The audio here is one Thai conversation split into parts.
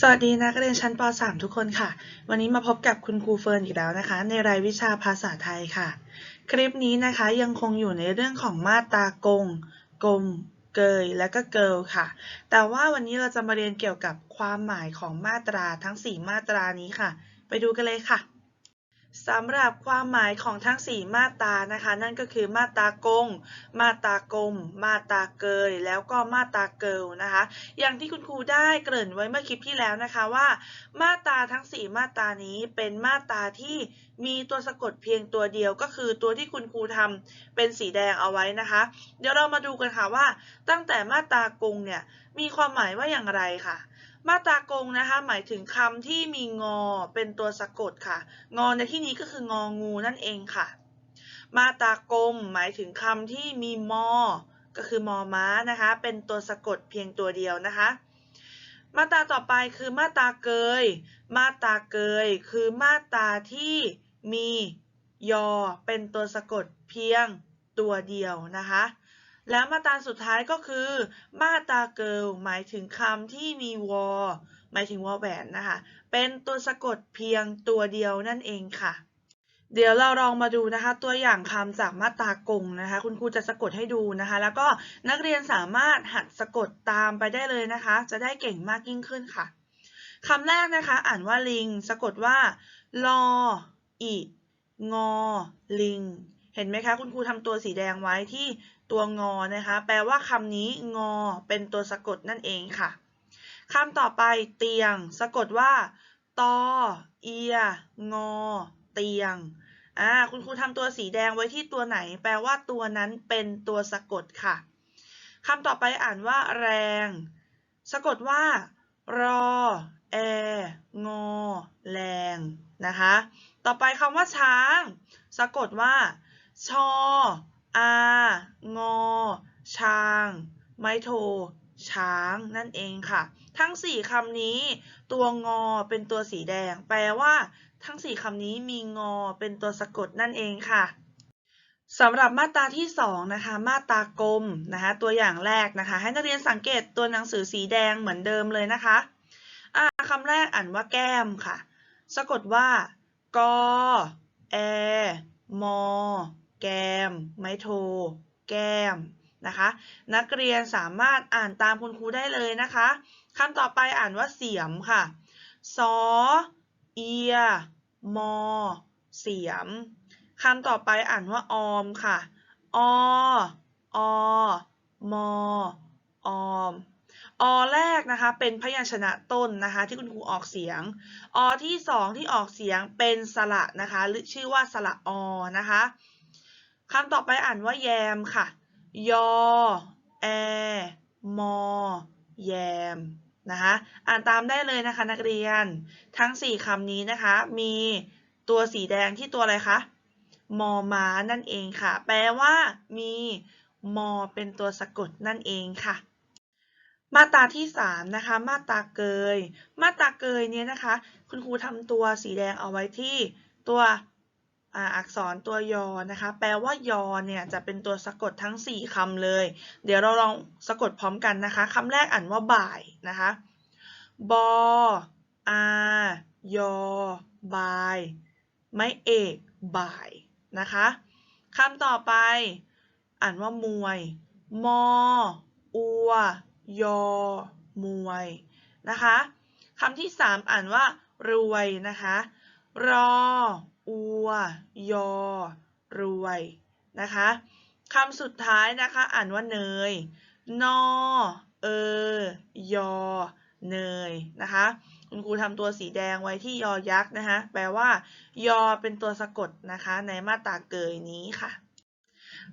สวัสดีนักเรียนชั้นป .3 ทุกคนค่ะ วันนี้มาพบกับคุณครูเฟิร์นอีกแล้วนะคะ ในรายวิชาภาษาไทยค่ะ คลิปนี้นะคะยังคงอยู่ในเรื่องของมาตรากง กลม เกย และก็เกิลค่ะ แต่ว่าวันนี้เราจะมาเรียนเกี่ยวกับความหมายของมาตราทั้ง 4 มาตรานี้ค่ะ ไปดูกันเลยค่ะ สำหรับความหมายของทั้ง 4 มาตานะคะ นั่นก็คือมาตากง มาตากลม มาตาเกย แล้วก็มาตาเกิลนะคะ อย่างที่คุณครูได้เกริ่นไว้เมื่อคลิปที่แล้วนะคะว่า มาตาทั้ง 4 มาตานี้เป็นมาตาที่มีตัวสะกดเพียงตัวเดียวก็คือตัวที่คุณครูทำเป็นสีแดงเอาไว้นะคะ เดี๋ยวเรามาดูกันค่ะว่า ตั้งแต่มาตากงเนี่ยมีความหมายว่าอย่างไรค่ะ มาตรากงนะคะ หมายถึงคำที่มีงอเป็นตัวสะกดค่ะ งอในที่นี้ก็คืององูนั่นเองค่ะ มาตรากมหมายถึงคำที่มีมอ ก็คือมอม้านะคะ เป็นตัวสะกดเพียงตัวเดียวนะคะ มาตราต่อไปคือมาตราเกย มาตราเกย คือมาตราที่มียอเป็นตัวสะกดเพียงตัวเดียวนะคะ แล้วมาตราสุดท้ายก็คือ มาตราเกิลหมายถึงคำที่มีวอหมายถึงวอแหวนนะคะ เป็นตัวสะกดเพียงตัวเดียวนั่นเองค่ะ เดี๋ยวเราลองมาดูนะคะ ตัวอย่างคำจากมาตรากงนะคะ คุณครูจะสะกดให้ดูนะคะ แล้วก็นักเรียนสามารถหัดสะกดตามไปได้เลยนะคะ จะได้เก่งมากยิ่งขึ้นค่ะคำแรกนะคะ อ่านว่าลิง สะกดว่าลออีงอลิง เห็นไหมคะ คุณครูทำตัวสีแดงไว้ที่ตัวงอนะคะ แปลว่าคำนี้งอเป็นตัวสะกดนั่นเองค่ะคำต่อไปเตียง สะกดว่าตอเอีย งอ เตียงอ่าคุณครูทำตัวสีแดงไว้ที่ตัวไหน แปลว่าตัวนั้นเป็นตัวสะกดค่ะคำต่อไปอ่านว่า แรง สะกดว่า รอ แอ งอ แรง นะคะ ต่อไปคำว่าช้าง สะกดว่า ชอ อางอ ช้าง ไม้โท ช้างนั่นเองค่ะ ทั้ง 4คำนี้ ตัวงอเป็นตัวสีแดง แปลว่าทั้ง 4คำนี้มีงอเป็นตัวสะกดนั่นเองค่ะสำหรับมาตราที่2นะคะ มาตรากลมนะคะ ตัวอย่างแรกนะคะ ให้นักเรียนสังเกตตัวหนังสือสีแดงเหมือนเดิมเลยนะคะอ่าคำแรกอ่านว่าแก้มค่ะ สะกดว่ากอแอมอ แกม ไม้โท แก้มนะคะ นักเรียนสามารถอ่านตามคุณครูได้เลยนะคะคำต่อไปอ่านว่าเสียมค่ะสอเอีย มอ เสียมคำต่อไปอ่านว่าออมค่ะ ออมอออม อแรกนะคะ เป็นพยัญชนะต้นนะคะ ที่คุณครูออกเสียง อที่สองที่ออกเสียงเป็นสระนะคะหรือชื่อว่าสระอนะคะ คำต่อไปอ่านว่าแยมค่ะ ยอ แอ มอ แยมนะคะอ่านตามได้เลยนะคะนักเรียน ทั้ง 4คำนี้นะคะ มีตัวสีแดงที่ตัวอะไรคะมอมานั่นเองค่ะ แปลว่ามีมอเป็นตัวสะกดนั่นเองค่ะ มาตราที่3นะคะ มาตราเกย มาตราเกยเนี่ยนะคะ คุณครูทำตัวสีแดงเอาไว้ที่ตัว อักษรตัวยอนะคะ แปลว่ายอเนี่ยจะเป็นตัวสะกดทั้ง 4คำเลย เดี๋ยวเราลองสะกดพร้อมกันนะคะคำแรกอ่านว่าบ่ายนะคะบออายอบาย ไม่เอกบ่ายนะคะคำต่อไปอ่านว่ามวย มอ อัว ยอ มวย นะคะคำที่ 3 อ่านว่ารวยนะคะ รอ อัว ยอ รวย นะคะคำสุดท้ายนะคะอ่านว่าเนย นอ เออ ยอ เนย นะคะ คุณครูทำตัวสีแดงไว้ที่ยอยักษ์นะคะ แปลว่า ยอเป็นตัวสะกดนะคะ ในมาตราเกยนี้ค่ะ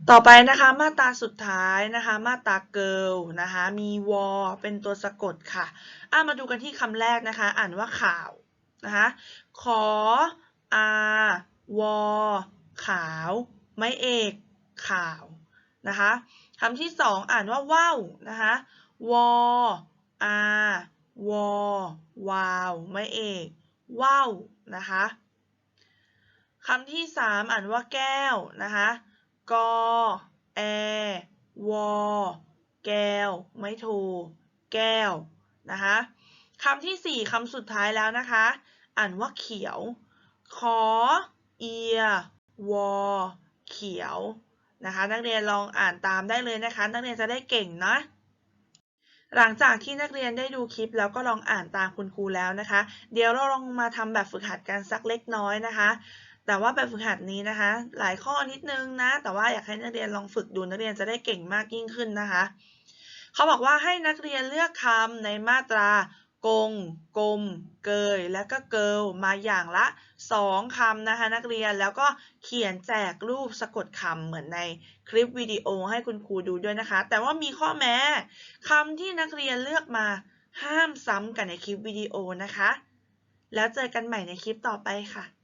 ต่อไปนะคะมาตราสุดท้ายนะคะ มาตราเกิลนะคะ มีวอเป็นตัวสะกดค่ะอ่ามาดูกันที่คำแรกนะคะ อ่านว่าข่าวนะคะ ขออา วอขาว ไม้เอกข่าวนะคะคำที่สองอ่านว่าว่าวนะคะวออาวอวาวไม่เอกว่าวนะคะคำที่สามอ่านว่าแก้วนะคะกอแอวอแก้ว ไม่โท แก้วนะคะคำที่สี่คำสุดท้ายแล้วนะคะ อ่านว่าเขียว ขอ เอียวอเขียวนะคะ นักเรียนลองอ่านตามได้เลยนะคะ นักเรียนจะได้เก่งนะหลังจากที่นักเรียนได้ดูคลิปแล้วก็ลองอ่านตามคุณครูแล้วนะคะ เดี๋ยวเราลองมาทำแบบฝึกหัดกันสักเล็กน้อยนะคะ แต่ว่าแบบฝึกหัดนี้นะคะ หลายข้อนิดนึงนะ แต่ว่าอยากให้นักเรียนลองฝึกดูนักเรียนจะได้เก่งมากยิ่งขึ้นนะคะ เขาบอกว่าให้นักเรียนเลือกคำในมาตรา กง กลม เกย และก็เกิลมาอย่างละ 2คำนะคะนักเรียนแล้วก็เขียนแจกรูปสะกดคำเหมือนในคลิปวิดีโอให้คุณครูดูด้วยนะคะ แต่ว่ามีข้อแม้คำที่นักเรียนเลือกมาห้ามซ้ำกันในคลิปวิดีโอนะคะ แล้วเจอกันใหม่ในคลิปต่อไปค่ะ